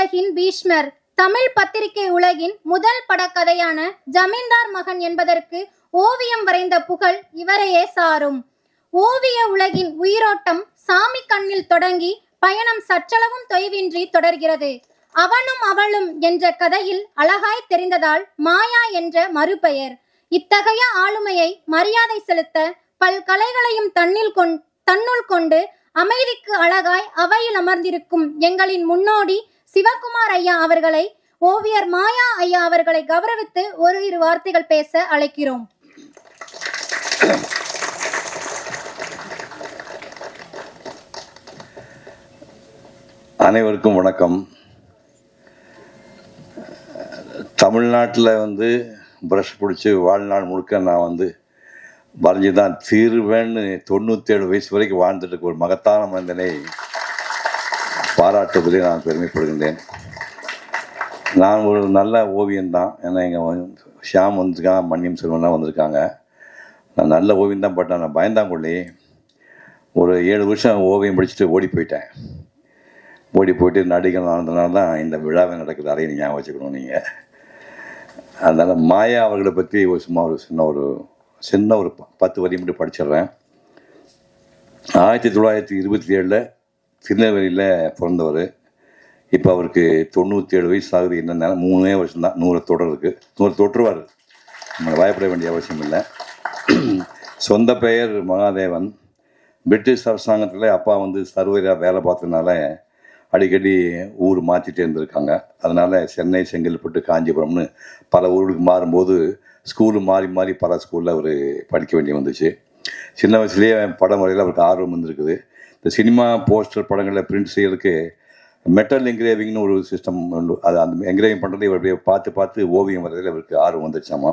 உலகின் பீஷ்மர். தமிழ் பத்திரிகை உலகின் முதல் படக்கதையான ஜமீன்தார் மகன் என்பதற்கு ஓவியம் வரைந்த புகழ் இவரையே சாரும். ஓவிய உலகின் உயிரோட்டம் சாமி கண்ணில் தொடங்கி பயணம் சற்றளவும் தொய்வின்றி தொடர்கிறது. அவனும் அவளும் என்ற கதையில் அழகாய் தெரிந்ததால் மாயா என்ற மறுபெயர். இத்தகைய ஆளுமையை மரியாதை செலுத்த பல் கலைகளையும் தன்னில் கொண் தன்னுள் கொண்டு அமைதிக்கு அழகாய் அவையில் அமர்ந்திருக்கும் எங்களின் முன்னோடி சிவகுமார் ஐயா அவர்களை ஓவியர் மாயா ஐயா அவர்களை கௌரவித்து ஒரு இரு வார்த்தைகள் பேச அழைக்கிறோம். அனைவருக்கும் வணக்கம். தமிழ்நாட்டில் வந்து ப்ரஷ் பிடிச்சி வாழ்நாள் முழுக்க நான் வந்து வரைஞ்சி தான் தீர்வேன்னு தொண்ணூற்றேழு வயசு வரைக்கும் வாழ்ந்துட்டு இருக்க ஒரு மகத்தான மனிதனை பாராட்டுவதில் நான் பெருமைப்படுகின்றேன். நான் ஒரு நல்ல ஓவியம்தான் ஏன்னா எங்கள் ஷியாம் வந்திருக்கான் மன்னியம் செல்வன்லாம் வந்திருக்காங்க. நான் நல்ல ஓவியம் தான் பட்டேன் நான் பயந்தாங்கொள்ளி ஒரு ஏழு வருஷம் ஓவியம் படிச்சுட்டு ஓடி போயிட்டேன். ஓடி போயிட்டு நடிகர் ஆனதுனால தான் இந்த விழாவை நடக்குது. அதையும் ஞாபகம் வச்சுக்கணும் நீங்கள் அதனால் மாயா அவர்களை பற்றி ஒரு சும்மா ஒரு சின்ன ஒரு சின்ன ஒரு ப- பத்து வரி மட்டும் படிச்சிடுறேன். ஆயிரத்தி தொள்ளாயிரத்தி இருபத்தி ஏழில் திருநெல்வேலியில் பிறந்தவர். இப்போ அவருக்கு தொண்ணூற்றி ஏழு வயசு ஆகுது. என்னென்ன மூணே வருஷம் தான் நூறு தொடர் இருக்குது நூறு தொற்றுவார். நம்ம பயப்பட வேண்டிய அவசியம் இல்லை. சொந்த பெயர் மகாதேவன். பிரிட்டிஷ் அரசாங்கத்தில் அப்பா வந்து சர்வரியாக வேலை பார்த்ததுனால அடிக்கடி ஊர் மாற்றிட்டே இருந்திருக்காங்க. அதனால் சென்னை செங்கல்பட்டு காஞ்சிபுரம்னு பல ஊருக்கு மாறும்போது ஸ்கூலு மாறி மாறி பல ஸ்கூலில் அவர் படிக்க வேண்டி வந்துச்சு. சின்ன வயசுலேயே படம் வரையில் அவருக்கு ஆர்வம் வந்திருக்குது இந்த சினிமா போஸ்டர் படங்களில் பிரிண்ட் செய்யறதுக்கு மெட்டல் என்கிரேவிங்னு ஒரு சிஸ்டம் உண்டு. அது அந்த என்கிரேவிங் பண்ணுறது இவர் அப்படியே பார்த்து பார்த்து ஓவியம் வரதில் இவருக்கு ஆர்வம் வந்துச்சாமா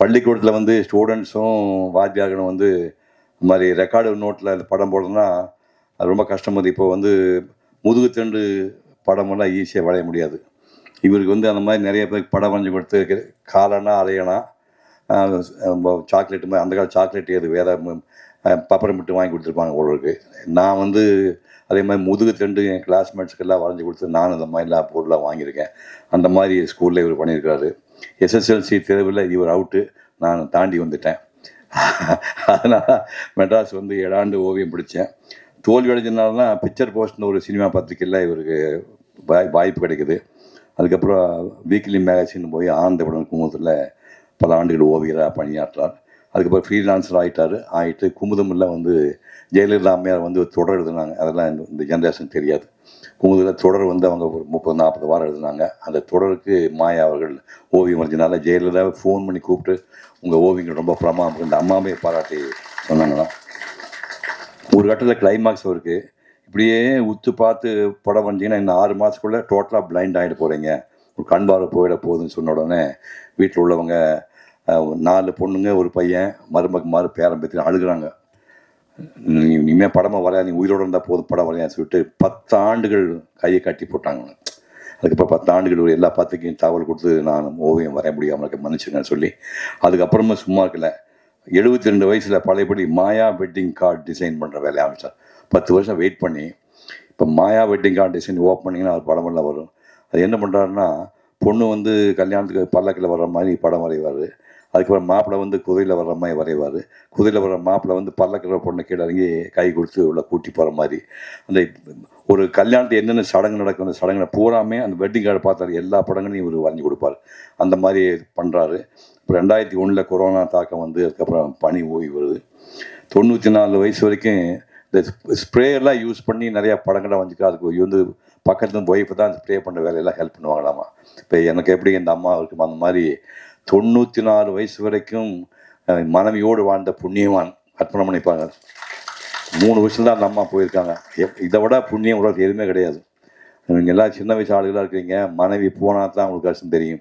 பள்ளிக்கூடத்தில் வந்து ஸ்டூடெண்ட்ஸும் வாத்தியார்களும் வந்து இந்த மாதிரி ரெக்கார்டு நோட்டில் அந்த படம் போடணும்னா அது ரொம்ப கஷ்டம். அது இப்போ வந்து முதுகு தண்டு படமெல்லாம் ஈஸியாக வரைய முடியாது. இவருக்கு வந்து அந்த மாதிரி நிறைய பேருக்கு படம் வரைஞ்சி கொடுத்து காலனா அலையனா சாக்லேட் மாதிரி அந்த கால சாக்லேட் எது வேற பப்பரம் மட்டும் வாங்கி கொடுத்துருப்பாங்க ஒருவருக்கு நான் வந்து அதே மாதிரி முதுகு தண்டு என் கிளாஸ்மேட்ஸ்க்கெல்லாம் வரைஞ்சி கொடுத்து நானும் அந்த மாதிரிலாம் பொருளாக வாங்கியிருக்கேன். அந்த மாதிரி ஸ்கூலில் இவர் பண்ணியிருக்காரு. எஸ்எஸ்எல்சி தேர்வில் இவர் அவுட்டு நான் தாண்டி வந்துட்டேன். அதனால் மெட்ராஸ் வந்து ஏழாண்டு ஓவியம் பிடிச்சேன். தோல்வி அடைஞ்சதுனால தான் பிக்சர் போஸ்ட்னு ஒரு சினிமா பத்திரிக்கையில் இவருக்கு வாய் வாய்ப்பு கிடைக்குது. அதுக்கப்புறம் வீக்லி மேகசின் போய் ஆனந்த குமூத்தில் பல ஆண்டுகள் ஓவியராக பணியாற்றார். அதுக்கப்புறம் ஃப்ரீலான்சர் ஆகிட்டார் ஆகிட்டு குமுதமில் வந்து ஜெயலலிதா அம்மையார் வந்து தொடர் எழுதுனாங்க. அதெல்லாம் இந்த- ஜென்ரேஷன் தெரியாது. குமுதில் தொடர் வந்து அவங்க ஒரு முப்பது நாற்பது வாரம் எழுதுனாங்க. அந்த தொடருக்கு மாயா அவர்கள் ஓவியம் வரைஞ்சனால ஜெயலலிதாவை ஃபோன் பண்ணி கூப்பிட்டு உங்கள் ஓவியங்கள் ரொம்ப பிரமாதம் இந்த அம்மாவே பாராட்டி சொன்னாங்களாம் ஒரு கட்டத்தில் கிளைமாக்ஸ் அவருக்கு. இப்படியே உத்து பார்த்து படம் வந்தீங்கன்னா இன்னும் ஆறு மாதத்துக்குள்ளே டோட்டலாக பிளைண்ட் ஆகிட போகிறீங்க ஒரு கண்பார்வை போயிட போகுதுன்னு சொன்ன உடனே வீட்டில் உள்ளவங்க நாலு பொண்ணுங்க ஒரு பையன் மருமக்கு மாறு பேரன் பேத்தி அழுகுறாங்க. நீ இனிமேல் படமாக வரையா நீ உயிரோடு இருந்தால் போதும் படம் வரையான்னு சொல்லிட்டு பத்து ஆண்டுகள் கையை கட்டி போட்டாங்க. அதுக்கப்புறம் பத்து ஆண்டுகள் ஒரு எல்லா பத்திரிக்கையும் தகவல் கொடுத்து நான் ஓவியம் வரைய முடியாமல் இருக்க மன்னிச்சுங்கன்னு சொல்லி அதுக்கப்புறமா சும்மா இருக்கல. எழுபத்தி ரெண்டு வயசில் பழையபடி மாயா வெட்டிங் கார்டு டிசைன் பண்ணுற வேலையை ஆரம்பித்தார் பத்து வருஷம் வெயிட் பண்ணி இப்போ Maya wedding card design open பண்ணிங்கன்னா படமெல்லாம் வரும். அது என்ன பண்ணுறாருன்னா பொண்ணு வந்து கல்யாணத்துக்கு பல்லக்கில் வர்ற மாதிரி படம் வரைவார். அதுக்கப்புறம் மாப்பிள்ளை வந்து குதிரையில் வர்ற மாதிரி வரைவார். குதிரையில் வர்ற மாப்பிள்ளை வந்து பல்லக்கிற பொண்ணு கீழே இறங்கி கை கொடுத்து உள்ள கூட்டி போகிற மாதிரி. அந்த ஒரு கல்யாணத்து என்னென்ன சடங்கு நடக்கும் அந்த சடங்குல பூராமே அந்த வெட்டிங் கார்டு பார்த்தாரு. எல்லா படங்களையும் இவர் வரைஞ்சி கொடுப்பார். அந்த மாதிரி பண்ணுறாரு இப்போ ரெண்டாயிரத்தி ஒன்றில் கொரோனா தாக்கம் வந்து அதுக்கப்புறம் பனி ஓய்வு வருது. தொண்ணூற்றி நாலு வயசு வரைக்கும் இந்த ஸ்ப்ரேயெல்லாம் யூஸ் பண்ணி நிறையா படங்களை வந்துட்டு அதுக்கு வந்து பக்கத்துல ஒய்ஃபு தான் ஸ்ப்ரே பண்ணுற வேலையெல்லாம் ஹெல்ப் பண்ணுவாங்களாமா. இப்போ எனக்கு எப்படி இந்த அம்மா இருக்கும் அந்த மாதிரி தொண்ணூற்றி நாலு வயசு வரைக்கும் மனைவியோடு வாழ்ந்த புண்ணியவான் அர்ப்பணம் பண்ணிப்பாங்க மூணு வருஷம் தான் அந்த அம்மா போயிருக்காங்க. எப்- இதை விட புண்ணியம் உலகத்துக்கு எதுவுமே கிடையாது. நீங்கள் எல்லாம் சின்ன வயசு ஆளுகளாக இருக்கிறீங்க மனைவி போனால் தான் உங்களுக்கு கஷ்டம் தெரியும்.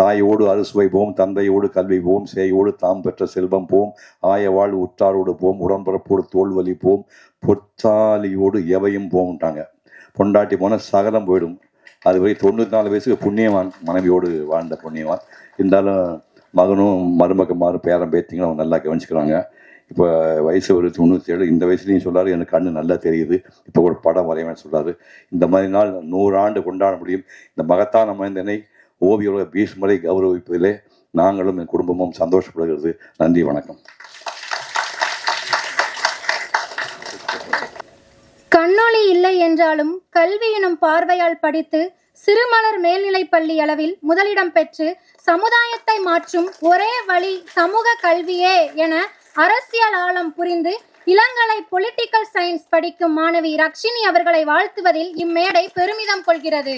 தாயோடு அறுசுவை போம் தந்தையோடு கல்வி போம் சேயோடு தாம் பெற்ற செல்வம் போம் ஆய வாழ் உற்றாரோடு போம் உடன்பிறப்போடு தோல்வலி போம் பொற்சாலியோடு எவையும் போம்ட்டாங்க பொண்டாட்டி போனால் சகலம் போயிடும். அது வரை தொண்ணூற்றி நாலு வயசுக்கு புண்ணியவான் மனைவியோடு வாழ்ந்த புண்ணியவான். இருந்தாலும் மகனும் மருமகமாரும் பேரன் பேத்திங்களும் அவங்க நல்லா கவனிச்சுக்கிறாங்க. இப்போ வயசு ஒரு தொண்ணூற்றி ஏழு இந்த வயசுலையும் சொல்றாரு எனக்கு கண்ணு நல்லா தெரியுது. இப்போ ஒரு படம் வரைவேன்னு சொல்றாரு. இந்த மாதிரி நாள் நூறு ஆண்டு கொண்டாட முடியும். இந்த மகத்தான மனிதனை ஓவியோட பீஷ்மரை கௌரவிப்பதிலே நாங்களும் என் குடும்பமும் சந்தோஷப்படுகிறது. நன்றி வணக்கம். இல்லை என்றாலும் கல்வி எனும் பார்வையால் படித்து சிறுமலர் மேல்நிலைப் பள்ளி அளவில் முதலிடம் பெற்று சமுதாயத்தை மாற்றும் ஒரே வழி சமூக கல்வியே என அரசியல் ஆழம் புரிந்து இளங்கலை பொலிட்டிக்கல் சயின்ஸ் படிக்கும் மாணவி ரக்ஷினி அவர்களை வாழ்த்துவதில் இம்மேடை பெருமிதம் கொள்கிறது.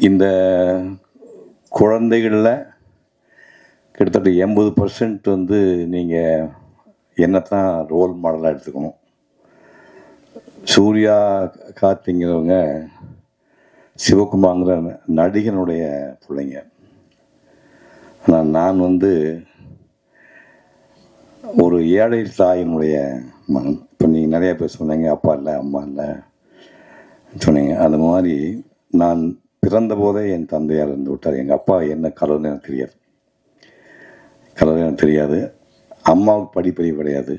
இந்த குழந்தைகளில் கிட்டத்தட்ட எண்பது பர்சன்ட் வந்து நீங்கள் என்னத்தான் ரோல் மாடலாக எடுத்துக்கணும்? சூர்யா கார்த்திங்கிறவங்க சிவகுமாங்கிற நடிகனுடைய பிள்ளைங்க. ஆனால் நான் வந்து ஒரு ஏழை தாயினுடைய மகன். இப்போ நீங்கள் நிறையா பேர் சொன்னீங்க அப்பா இல்லை அம்மா இல்லை. சொன்னீங்க. அது மாதிரி நான் பிறந்த போதே என் தந்தையார் இருந்து விட்டார். எங்கள் அப்பா என்ன கலர்னு எனக்கு தெரியாது. கலர் எனக்கு தெரியாது. அம்மாவுக்கு படிப்பறிவு கிடையாது.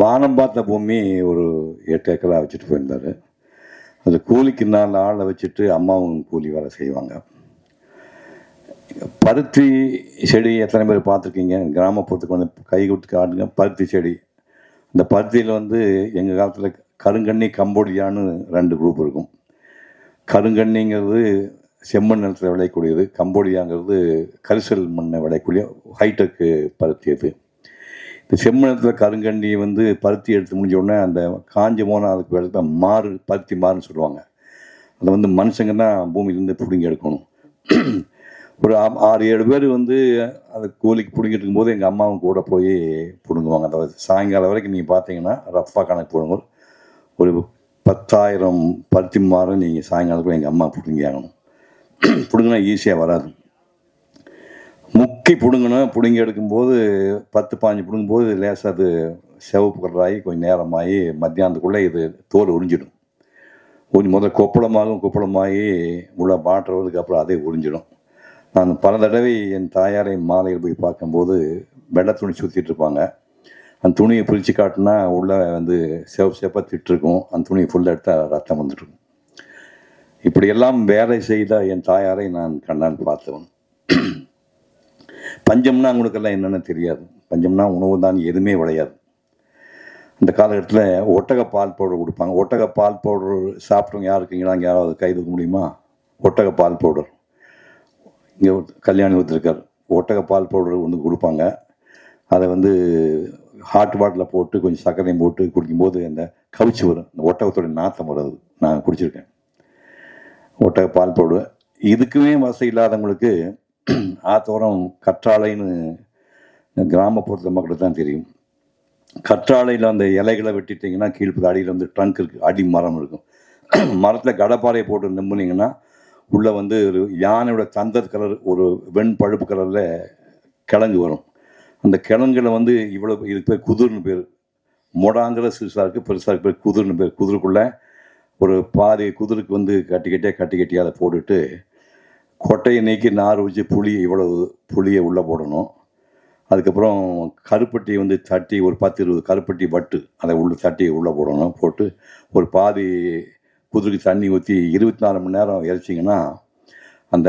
வானம் பார்த்த பூமி ஒரு எட்டு ஏக்கரா வச்சுட்டு போயிருந்தார். அது கூலிக்கு நாலு ஆளை வச்சுட்டு அம்மாவும் கூலி வேலை செய்வாங்க. பருத்தி செடி எத்தனை பேர் பார்த்துருக்கீங்க? கிராமப்புறத்துக்கு வந்து கை கொடுத்து காட்டுங்க. பருத்தி செடி. இந்த பருத்தியில் வந்து எங்கள் காலத்தில் கருங்கண்ணி கம்போடியான்னு ரெண்டு குரூப் இருக்கும். கருங்கண்ணிங்கிறது செம்மண் நிலத்தில் விளையக்கூடியது. கம்போடியாங்கிறது கரிசல் மண்ணை விளையக்கூடிய ஹைடெக்கு பருத்தி அது. இப்போ செம்மணத்தில் கருங்கண்ணி வந்து பருத்தி எடுத்து முடிஞ்ச உடனே அந்த காஞ்ச போனால் அதுக்கு எடுத்த மாறு பருத்தி மாறுன்னு சொல்லுவாங்க. அதை வந்து மனுஷங்க தான் பூமியிலேருந்து பிடுங்கி எடுக்கணும். ஒரு ஆறு ஏழு பேர் வந்து அதை கூலிக்கு பிடுங்கிட்டு இருக்கும்போது எங்கள் அம்மாவும் கூட போய் பிடுங்குவாங்க. அதாவது சாயங்காலம் வரைக்கும் நீங்கள் பார்த்தீங்கன்னா ரஃபாக கணக்கு போடுங்க. ஒரு பத்தாயிரம் பருத்தி மாறு நீங்கள் சாயங்காலத்துக்கு எங்கள் அம்மா பிடுங்கி ஆகணும். பிடுங்கினா ஈஸியாக வராது. முக்கி பிடுங்கணும். பிடுங்கி எடுக்கும்போது பத்து பாஞ்சு பிடுங்கும்போது லேசாக அது சிவப்பு கலராகி கொஞ்சம் நேரமாகி மத்தியானத்துக்குள்ளே இது தோல் உறிஞ்சிடும். உறிஞ்சி முதல்ல கொப்பளமாகும் கொப்பளமாகி உள்ள மாற்றுறதுக்கு அப்புறம் அதே உறிஞ்சிடும். நான் பல தடவை என் தாயாரை மாலையில் போய் பார்க்கும்போது வெள்ளை துணி சுற்றிட்டு இருப்பாங்க. அந்த துணியை பிரித்து காட்டினா உள்ளே வந்து சிவப்பு சேப்பாக திட்டிருக்கும் அந்த துணியை ஃபுல்லாக எடுத்தால் ரத்தம் வந்துட்டுருக்கும் இப்படியெல்லாம் வேலை செய்த என் தாயாரை நான் கண்ணான் பார்த்தவன். பஞ்சம்னா அவங்களுக்கெல்லாம் என்னென்னு தெரியாது. பஞ்சம்னா உணவு தான் எதுவுமே விளையாது. அந்த காலகட்டத்தில் ஒட்டக பால் பவுடர் கொடுப்பாங்க. ஒட்டக பால் பவுடர் சாப்பிட்டவங்க யார் இருக்கீங்களா? அங்கே யாராவது கை தூக்க முடியுமா? ஒட்டக பால் பவுடர். இங்கே கல்யாணி ஒருத்தருக்கார் ஒட்டக பால் பவுடர் ஒன்று கொடுப்பாங்க. அதை வந்து ஹாட் வாட்டரில் போட்டு கொஞ்சம் சர்க்கரையும் போட்டு குடிக்கும்போது அந்த கவிச்சு வரும். இந்த ஒட்டகத்தோட நாத்தம் வருது. நான் குடிச்சிருக்கேன். ஒட்டக பால் பவுடர். இதுக்குமே வசதி இல்லாதவங்களுக்கு ஆத்தோரம் கற்றாழைன்னு கிராமப்புறத்து மக்களுக்கு தான் தெரியும். கற்றாழையில் அந்த இலைகளை வெட்டிட்டிங்கன்னா கீழ்ப்பது அடியில் வந்து ட்ரங்க் இருக்குது அடி மரம் இருக்கும். மரத்தில் கடப்பாறையை போட்டு நம்புனீங்கன்னா உள்ளே வந்து ஒரு யானையோட தந்தர் கலர் ஒரு வெண் பழுப்பு கலரில் கிழங்கு வரும். அந்த கிழங்குல வந்து இவ்வளோ இதுக்கு பேர் குதிர்னு பேர். மொடாங்கிற சிறுசாக இருக்குது பெருசாக இருக்கு பேர் குதிர்னு பேர். குதிருக்குள்ளே ஒரு பாதி குதிருக்கு வந்து கட்டி கட்டியாக கட்டி கட்டியாக அதை போட்டுட்டு கொட்டையை நீக்கி நார் வச்சு புளி இவ்வளவு புளியை உள்ளே போடணும். அதுக்கப்புறம் கருப்பட்டியை வந்து தட்டி ஒரு பத்து இருபது கருப்பட்டி வட்டு அதை உள்ள தட்டி உள்ளே போடணும். போட்டு ஒரு பாதி குதிரைக்கு தண்ணி ஊற்றி இருபத்தி நாலு மணி நேரம் இறைச்சிங்கன்னா அந்த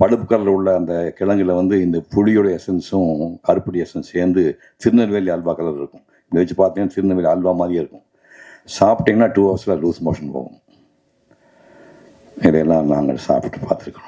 பழுப்பு கலரில் உள்ள அந்த கிழங்குல வந்து இந்த புளியோட எசன்ஸும் கருப்பட்டி எசன்ஸ் சேர்ந்து திருநெல்வேலி அல்வா கலர் இருக்கும். இதை வச்சு பார்த்தீங்கன்னா திருநெல்வேலி அல்வா மாதிரியே இருக்கும். சாப்பிட்டிங்கன்னா டூ ஹவர்ஸில் லூஸ் மோஷன் போகும். இதையெல்லாம் நாங்கள் சாப்பிட்டு பார்த்துருக்கோம்